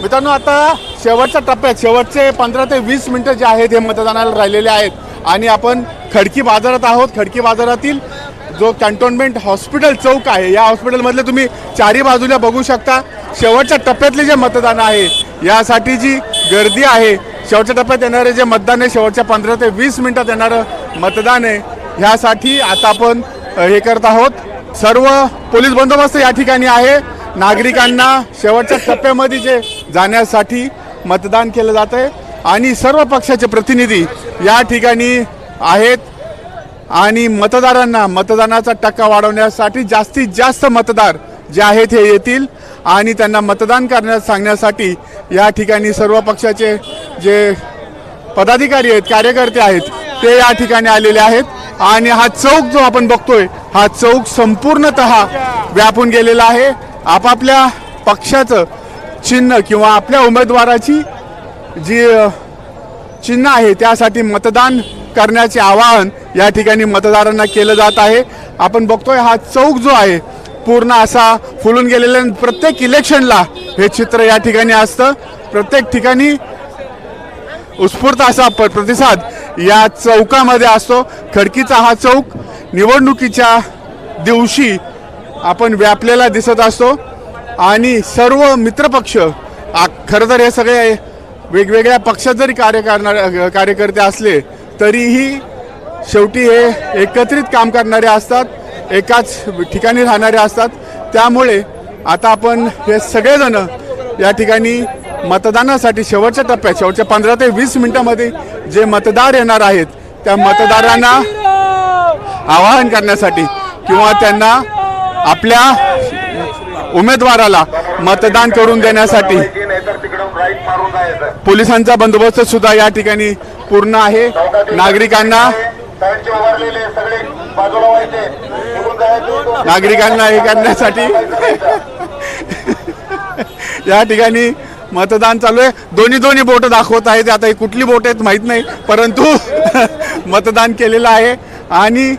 मित्रांनो आता शेवटच्या टप्प्यात शेवटचे पंधरा ते वीस मिनटं जे आहेत हे मतदानाला राहिलेले आहेत. आणि आपण खडकी बाजारात आहोत. खडकी बाजारातील जो कॅन्टोन्मेंट हॉस्पिटल चौक आहे या हॉस्पिटलमधले तुम्ही चारी बाजूला बघू शकता. शेवटच्या टप्प्यातले जे मतदान आहे यासाठी जी गर्दी आहे शेवटच्या टप्प्यात येणारे जे मतदान आहे शेवटच्या पंधरा ते वीस मिनटात येणारं मतदान आहे ह्यासाठी आता आपण हे करत आहोत. सर्व पोलीस बंदोबस्त या ठिकाणी आहे. नागरिकांना शेवटच्या टप्प्यामध्ये जे जाण्यासाठी मतदान केलं जात आहे आणि सर्व पक्षाचे प्रतिनिधी या ठिकाणी आहेत. आणि मतदारांना मतदानाचा टक्का वाढवण्यासाठी जास्तीत जास्त मतदार जे आहेत हे येतील आणि त्यांना मतदान करण्यास सांगण्यासाठी या ठिकाणी सर्व पक्षाचे जे पदाधिकारी आहेत कार्यकर्ते आहेत ते या ठिकाणी आलेले आहेत. आणि हा चौक जो आपण बघतोय हा चौक संपूर्णत व्यापून गेलेला आहे. आपापल्या पक्षाचं चिन्ह किंवा आपल्या उमेदवाराची जी चिन्ह आहे त्यासाठी मतदान करण्याचे आवाहन या ठिकाणी मतदारांना केलं जात आहे. आपण बघतोय हा चौक जो आहे पूर्ण असा फुलून गेलेला प्रत्येक इलेक्शनला हे चित्र या ठिकाणी असतं. प्रत्येक ठिकाणी उत्स्फूर्त असा प्रतिसाद या चौकामध्ये असतो. खडकीचा हा चौक निवडणुकीच्या दिवशी आपण व्यापलेला दिसत असतो आणि सर्व मित्रपक्ष आ- खरं तर हे सगळे वेगवेगळ्या पक्षात जरी कार्य करणार कार्यकर्ते असले तरीही शेवटी हे एकत्रित काम करणारे असतात एकाच ठिकाणी राहणारे असतात. त्यामुळे आता आपण हे सगळेजण या ठिकाणी मतदानासाठी शेवटच्या टप्प्यात शेवटच्या पंधरा ते वीस मिनिटामध्ये जे मतदार येणार आहेत त्या मतदारांना आवाहन करण्यासाठी किंवा त्यांना आपल्या उमेदवाराला मतदान करून देण्यासाठी पोलिसांचा बंदोबस्त सुद्धा या ठिकाणी पूर्ण आहे. नागरिकांना नागरिकांना हे करण्यासाठी या ठिकाणी मतदान चालू आहे. दोन्ही दोन्ही बोट दाखवत आहेत. आता ही कुठली बोट आहेत माहीत नाही परंतु मतदान केलेलं आहे. आणि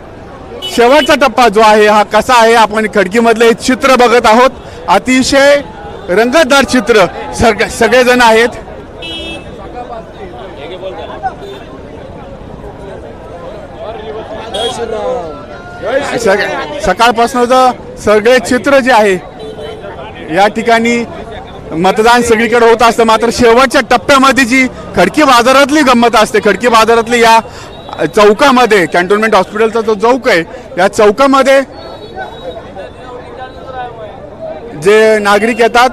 शेवटचा टप्पा जो आहे हा कसा आहे आपण खडकीमधलं हे चित्र बघत आहोत. अतिशय रंगतदार चित्र सग सगळेजण आहेत. सग- सकाळपासूनचं सगळे चित्र जे आहे या ठिकाणी मतदान सगळीकडे होत असतं. मात्र शेवटच्या टप्प्यामध्ये जी खडकी बाजारातली गंमत असते खडकी बाजारातली या चौकामध्ये कॅन्टोन्मेंट हॉस्पिटलचा जो चौक आहे या चौकामध्ये जे नागरिक येतात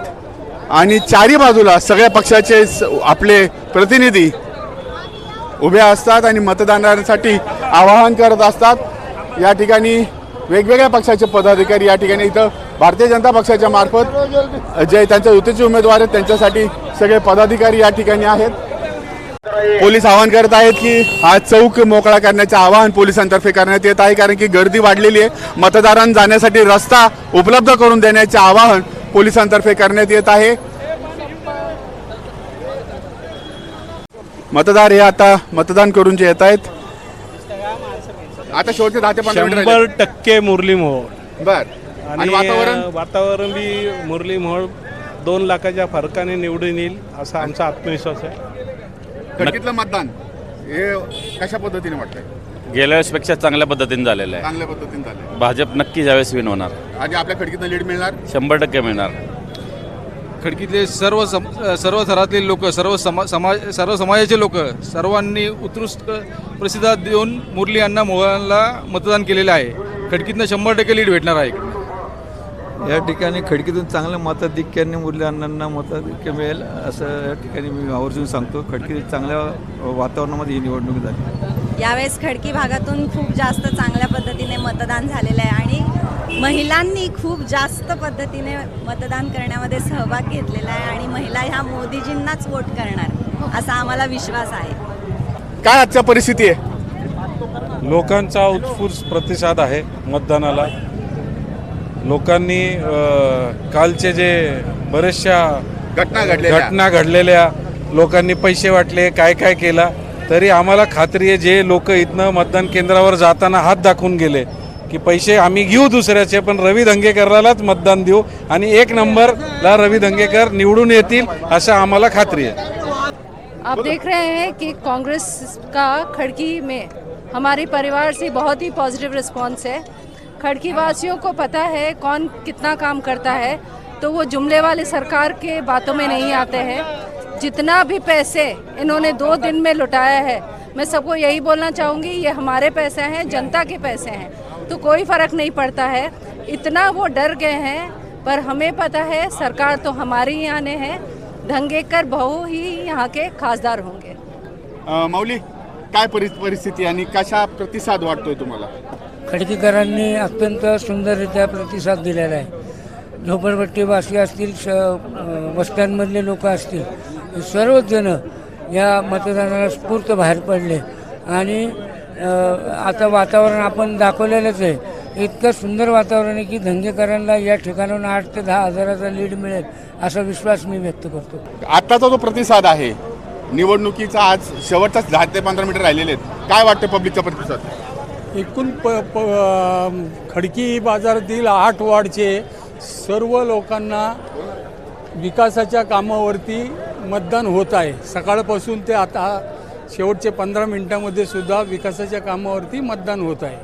आणि चारी बाजूला सगळ्या पक्षाचे आपले प्रतिनिधी उभे असतात आणि मतदानासाठी आवाहन करत असतात. या ठिकाणी वेगवेगळ्या पक्षाचे पदाधिकारी या ठिकाणी इथं भारतीय जनता पक्षाच्या मार्फत जे त्यांच्या युतीचे उमेदवार आहेत त्यांच्यासाठी सगळे पदाधिकारी या ठिकाणी आहेत. पोलीस आवाहन करत आहेत की हा चौक मोकळा करण्याचे आवाहन पोलिसांतर्फे करण्यात येत आहे कारण की गर्दी वाढलेली आहे. मतदारांना जाण्यासाठी रस्ता उपलब्ध करून देण्याचे आवाहन पोलिसांतर्फे करण्यात येत आहे. मतदार हे आता मतदान करून जे येत आहेत. आता शेवटचे दहा ते पंधरा मिनिट शंभर टक्के मुरली मोहोळ. बर. आणि वातावरण? वातावरण बी मुरली मोहोळ. दोन लाखाच्या फरकाने निवडून येईल असा आमचा आत्मविश्वास आहे. खडकीतलं मतदान हे कशा पद्धतीने वाटतंय? गेल्या वेळेसपेक्षा चांगल्या पद्धतीने झालेलं आहे. चांगल्या पद्धतीने झाले भाजप नक्की ज्यावेळेस विन होणार. आणि आपल्या खडकीतनं लीड मिळणार? शंभर टक्के मिळणार. खडकीतले सर्व सम सर्व थरातले लोक सर्व समा समाज सर्व समाजाचे लोक सर्वांनी उत्कृष्ट प्रतिसाद देऊन मुरली अण्णा मोहनला मतदान केलेलं आहे. खडकीतनं शंभर टक्के लीड भेटणार आहे. या ठिकाणी खडकीतून चांगल्या मताधिक्याने मुरली अण्णांना मताधिक्य मिळेल असं या ठिकाणी मी आवर्जून सांगतो. खडकी चांगल्या वातावरणामध्ये ही निवडणूक झाली. यावेळेस खडकी भागातून खूप जास्त चांगल्या पद्धतीने मतदान झालेलं आहे आणि महिलांनी खूप जास्त पद्धतीने मतदान करण्यामध्ये सहभाग घेतलेला आहे आणि महिला ह्या मोदीजींनाच वोट करणार असा आम्हाला विश्वास आहे. काय आजच्या परिस्थिती आहे? लोकांचा उत्स्फूर्त प्रतिसाद आहे मतदानाला. लोकांनी कालचे जे बऱ्याचशा घटना घडलेल्या. घटना घडलेल्या लोकांनी पैसे वाटले काय काय केला तरी आम्हाला खात्री आहे जे लोक इथनं मतदान केंद्रावर जाताना हात दाखवून गेले की पैसे आम्ही घेऊ दुसऱ्याचे पण रवी दंगेकरलाच मतदान देऊ आणि एक नंबर ला रवी धंगेकर निवडून येतील अशा आम्हाला खात्री आहे. आप देख रहे हैं कि कांग्रेस का खड़की में हमारे परिवार से बहुत ही पॉजिटिव रिस्पांस है। खड़की वासियों को पता है कौन कितना काम करता है तो वो जुमले वाले सरकार के बातों में नहीं आते हैं। जितना भी पैसे इन्होंने दो दिन में लुटाया है, मैं सबको यही बोलना चाहूँगी, ये हमारे पैसे हैं, जनता के पैसे हैं तो कोई फ़र्क नहीं पड़ता है। इतना वो डर गए हैं, पर हमें पता है सरकार तो हमारे ही आने हैं, धंगेकर बहु ही यहाँ के खासदार होंगे। माऊली, काय परि परिस्थिती आणि कशा प्रतिसाद वाटतोय तुम्हाला? खडकीकरांनी अत्यंत सुंदररित्या प्रतिसाद दिलेला आहे. झोपडपट्टीवासी असतील श वस्त्यांमधले लोक असतील सर्वजण सर्वच या मतदानाला स्फूर्त बाहेर पडले. आणि आता वातावरण आपण दाखवलेलंच आहे. इतकं सुंदर वातावरण आहे की धंगेकरांना या ठिकाणाहून आठ ते दहा हजाराचा लीड मिळेल असा विश्वास मी व्यक्त करतो. आत्ताचा जो प्रतिसाद आहे निवडणुकीचा आज शेवटचाच दहा ते पंधरा मीटर राहिलेले आहेत. काय वाटतं पब्लिकचा प्रतिसाद? एकूण प प खडकी बाजारातील आठ वार्डचे सर्व लोकांना विकासाच्या कामावरती मतदान होत आहे. सकाळपासून ते आता शेवटचे पंधरा मिनटामध्ये सुद्धा विकासाच्या कामावरती मतदान होत आहे.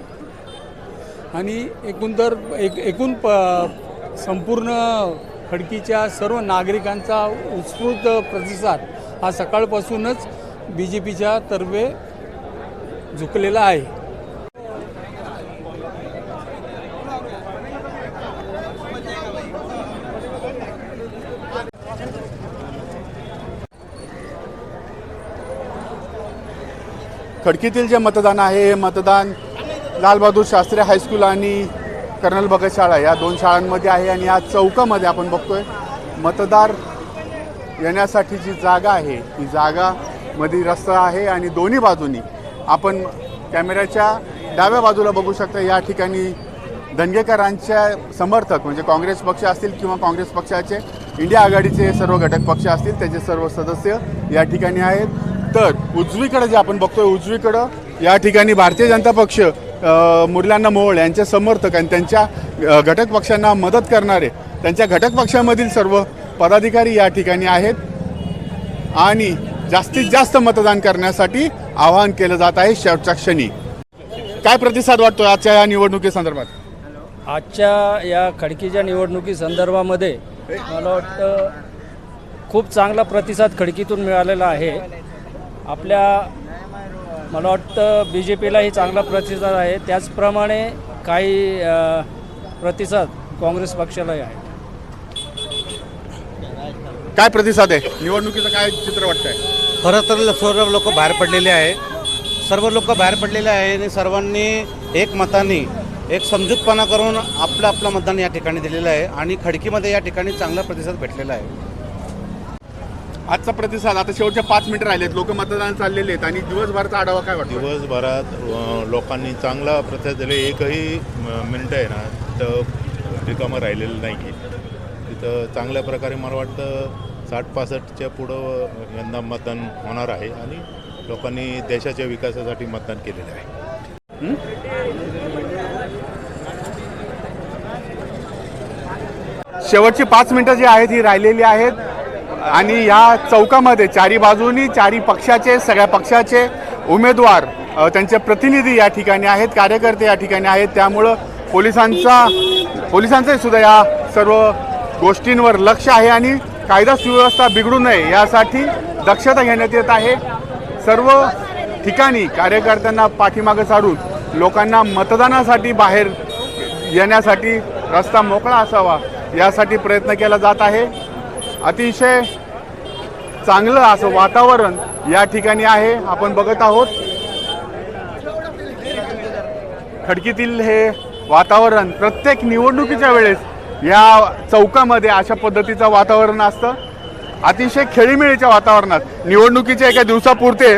आणि एकूण तर एक एकूण प संपूर्ण खडकीच्या सर्व नागरिकांचा उत्स्फूर्त प्रतिसाद हा सकाळपासूनच बी जे पीच्या तर्फे झुकलेला आहे. खडकीतील जे मतदान आहे हे मतदान लालबहादूर शास्त्री हायस्कूल आणि कर्नल भगत शाळा या दोन शाळांमध्ये आहे आणि या चौकामध्ये आपण बघतोय मतदार येण्यासाठी जी जागा आहे ती जागा मध्ये रस्ता आहे आणि दोन्ही बाजूनी आपण कॅमेऱ्याच्या डाव्या बाजूला बघू शकता या ठिकाणी दंगेकरांच्या समर्थक म्हणजे काँग्रेस पक्ष असतील किंवा काँग्रेस पक्षाचे इंडिया आघाडीचे सर्व घटक पक्ष असतील त्याचे सर्व सदस्य या ठिकाणी आहेत. तर उजवीकडे जे आपण बघतोय उजवीकडं या ठिकाणी भारतीय जनता पक्ष मुरल्यांना मोहोळ यांचे समर्थक आणि त्यांच्या घटक पक्षांना मदत करणारे त्यांच्या घटक पक्षामधील सर्व पदाधिकारी या ठिकाणी आहेत. आणि जास्तीत जास्त मतदान करण्यासाठी आवाहन केलं जात आहे शेवटच्या क्षणी. काय प्रतिसाद वाटतो आजच्या या निवडणुकीसंदर्भात आजच्या या खडकीच्या निवडणुकी संदर्भामध्ये मला वाटतं खूप चांगला प्रतिसाद खडकीतून मिळालेला आहे. आपल्या मला वाटतं बी जे पीलाही चांगला प्रतिसाद आहे. त्याचप्रमाणे काही प्रतिसाद काँग्रेस पक्षालाही आहे. काय प्रतिसाद आहे? निवडणुकीचं काय चित्र वाटतंय? खरं तर सर्व लोक बाहेर पडलेले आहे. सर्व लोक बाहेर पडलेले आहे आणि सर्वांनी एक मताने एक समजूतपणा करून आपलं आपलं मतदान या ठिकाणी दिलेलं आहे आणि खडकीमध्ये या ठिकाणी चांगला प्रतिसाद भेटलेला आहे. आजचा प्रतिसाद आता शेवटच्या पाच मिनिटं राहिलेत. लोक मतदान चाललेले आहेत आणि दिवसभराचा आढावा काय वाटतो दिवसभरात लोकांनी चांगला प्रतिसाद दिले. एकही मिनटं आहे ना तर रिकामं राहिलेलं नाही आहे तिथं चांगल्या प्रकारे मला वाटतं साठ पासष्टच्या पुढं यंदा मतदान होणार आहे आणि लोकांनी देशाच्या विकासासाठी मतदान केलेलं आहे. शेवटची पाच मिनिटं जी आहेत ही राहिलेली आहेत. आणि या चौकामध्ये चारी बाजूनी चारी पक्षाचे सगळ्या पक्षाचे उमेदवार त्यांचे प्रतिनिधी या ठिकाणी आहेत कार्यकर्ते या ठिकाणी आहेत. त्यामुळं पोलिसांचा पोलिसांचंही सुद्धा या सर्व गोष्टींवर लक्ष आहे आणि कायदा सुव्यवस्था बिघडू नये यासाठी दक्षता घेण्यात येत आहे. सर्व ठिकाणी कार्यकर्त्यांना पाठीमागं सारून लोकांना मतदानासाठी बाहेर येण्यासाठी रस्ता मोकळा असावा यासाठी प्रयत्न केला जात आहे. अतिशय चांगलं असं वातावरण या ठिकाणी आहे. आपण बघत आहोत. खडकीतील हे वातावरण प्रत्येक निवडणुकीच्या वेळेस या चौकामध्ये अशा पद्धतीचं वातावरण असतं. अतिशय खेळीमेळीच्या वातावरणात निवडणुकीच्या एका दिवसापुरते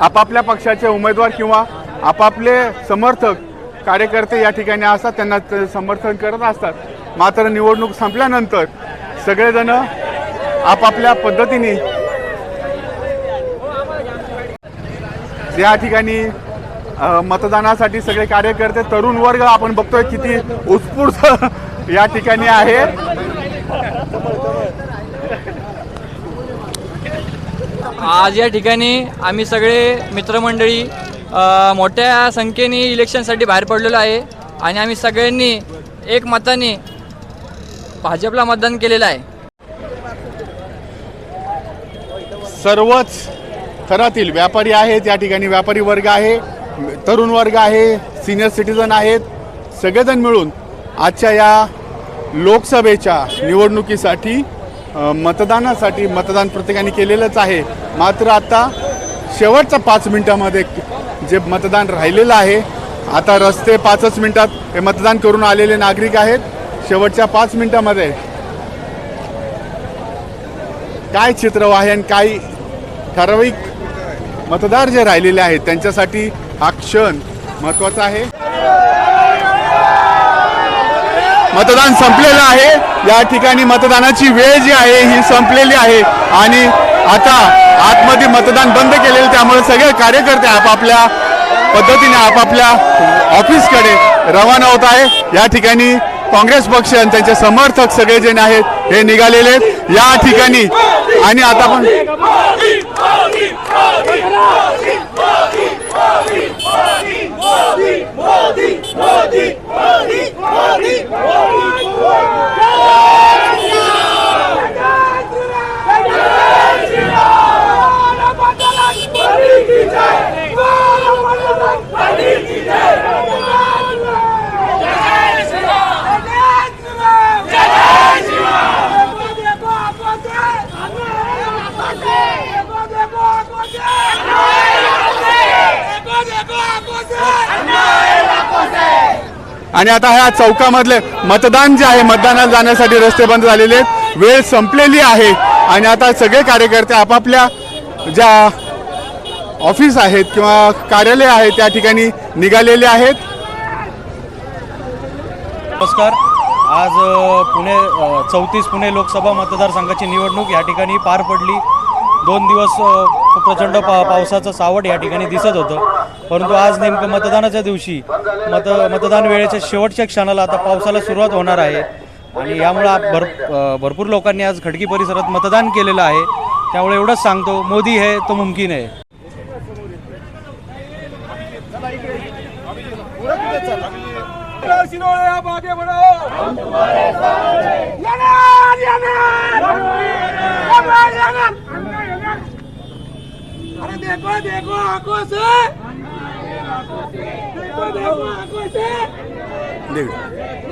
आपापल्या पक्षाचे उमेदवार किंवा आपापले समर्थक कार्यकर्ते या ठिकाणी असतात. त्यांना समर्थन करत असतात. मात्र निवडणूक संपल्यानंतर सगळेजण आपापल्या पद्धतीने या ठिकाणी मतदानासाठी सगळे कार्यकर्ते तरुण वर्ग आपण बघतोय किती उत्स्फूर्त या ठिकाणी आहे. आज या ठिकाणी आम्ही सगळे मित्रमंडळी मोठ्या संख्येने इलेक्शनसाठी बाहेर पडलेलो आहे आणि आम्ही सगळ्यांनी एक मताने भाजपला मतदान केलेलं आहे. सर्वच थरातील व्यापारी आहेत या ठिकाणी व्यापारी वर्ग आहे तरुण वर्ग आहे सिनियर सिटीजन आहेत सगळेजण मिळून आजच्या या लोकसभेच्या निवडणुकीसाठी मतदानासाठी मतदान प्रत्येकाने केलेलंच आहे. मात्र आता शेवटच्या पाच मिनिटामध्ये जे मतदान राहिलेलं आहे आता रस्ते पाचच मिनिटात हे मतदान करून आलेले नागरिक आहेत. शेवटच्या पाच मिनिटामध्ये काय चित्र आहे आणि काही ठराविक मतदार जे राहिलेले आहेत त्यांच्यासाठी हा क्षण महत्त्वाचा आहे. मतदान संपलेलं आहे. या ठिकाणी मतदानाची वेळ जी आहे ही संपलेली आहे. आणि आता आतमध्ये मतदान बंद केलेलं त्यामुळे सगळे कार्यकर्ते आपापल्या पद्धतीने आपापल्या ऑफिसकडे रवाना होत आहे. या ठिकाणी काँग्रेस पक्ष आणि त्यांचे समर्थक सगळे जण आहेत हे निघालेले आहेत या ठिकाणी आणि आता पण आणि आता ह्या चौकामधले मतदान जे आहे मतदानाला जाण्यासाठी रस्ते बंद झालेले आहेत. वेळ संपलेली आहे. आणि आता सगळे कार्यकर्ते आपापल्या ज्या ऑफिस आहेत किंवा कार्यालय आहेत त्या ठिकाणी निघालेले आहेत. नमस्कार. आज पुणे चौतीस पुणे लोकसभा मतदारसंघाची निवडणूक या ठिकाणी पार पडली. दोन दिवस प्रचंड पा पावसाचं सावट या ठिकाणी दिसत होतं. परंतु आज नेमकं मतदानाच्या दिवशी मत मतदान वेळेच्या शेवटच्या क्षणाला आता पावसाला सुरुवात होणार आहे. आणि यामुळं आप- भर भरपूर लोकांनी आज खडकी परिसरात मतदान केलेलं आहे. त्यामुळे एवढंच सांगतो मोदी हे तो मुमकिन आहे. देखो देखो आंखों से। देखो देखो आंखों से।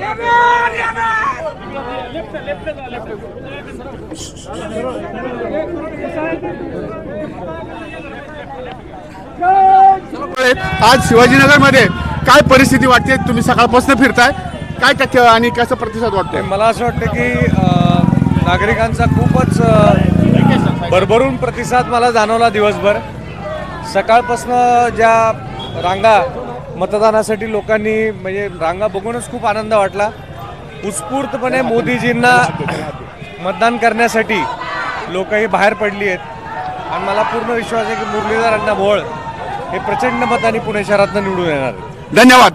यार यार आज शिवाजीनगरमध्ये काय परिस्थिती वाटते? तुम्ही सकाळपासून फिरताय. काय टक्के आणि कसा प्रतिसाद वाटतोय? मला असं वाटतं की नागरिकांचा खूपच भरभरून प्रतिसाद मला जाणवला दिवसभर. सकाळपासनं ज्या रांगा मतदानासाठी लोकांनी म्हणजे रांगा बघूनच खूप आनंद वाटला. उत्स्फूर्तपणे मोदीजींना मतदान करण्यासाठी लोकही बाहेर पडली आहेत. आणि मला पूर्ण विश्वास आहे की मुरलीधर अण्णा भोळ हे प्रचंड मतांनी पुणे शहरातनं निवडून येणार आहेत. धन्यवाद.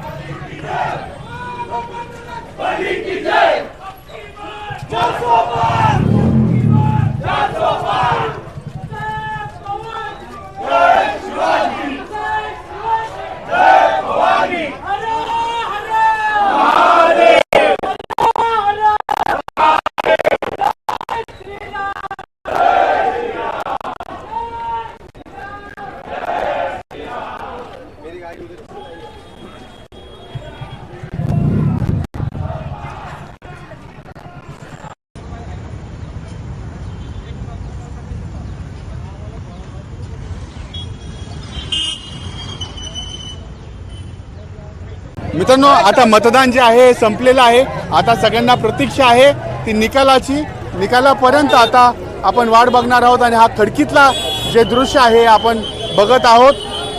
मित्रांनो आता मतदान जे आहे संपलेलं आहे. आता सगळ्यांना प्रतीक्षा आहे ती निकालाची. निकालापर्यंत आता आपण वाट बघणार आहोत आणि हा खडकीतला जे दृश्य आहे आपण बघत आहोत.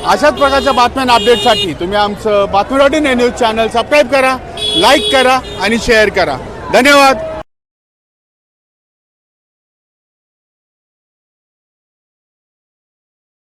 अशाच प्रकारच्या बातम्या अपडेटसाठी तुम्ही आमचं बातमी dot in news channel subscribe करा लाईक करा आणि शेअर करा. धन्यवाद.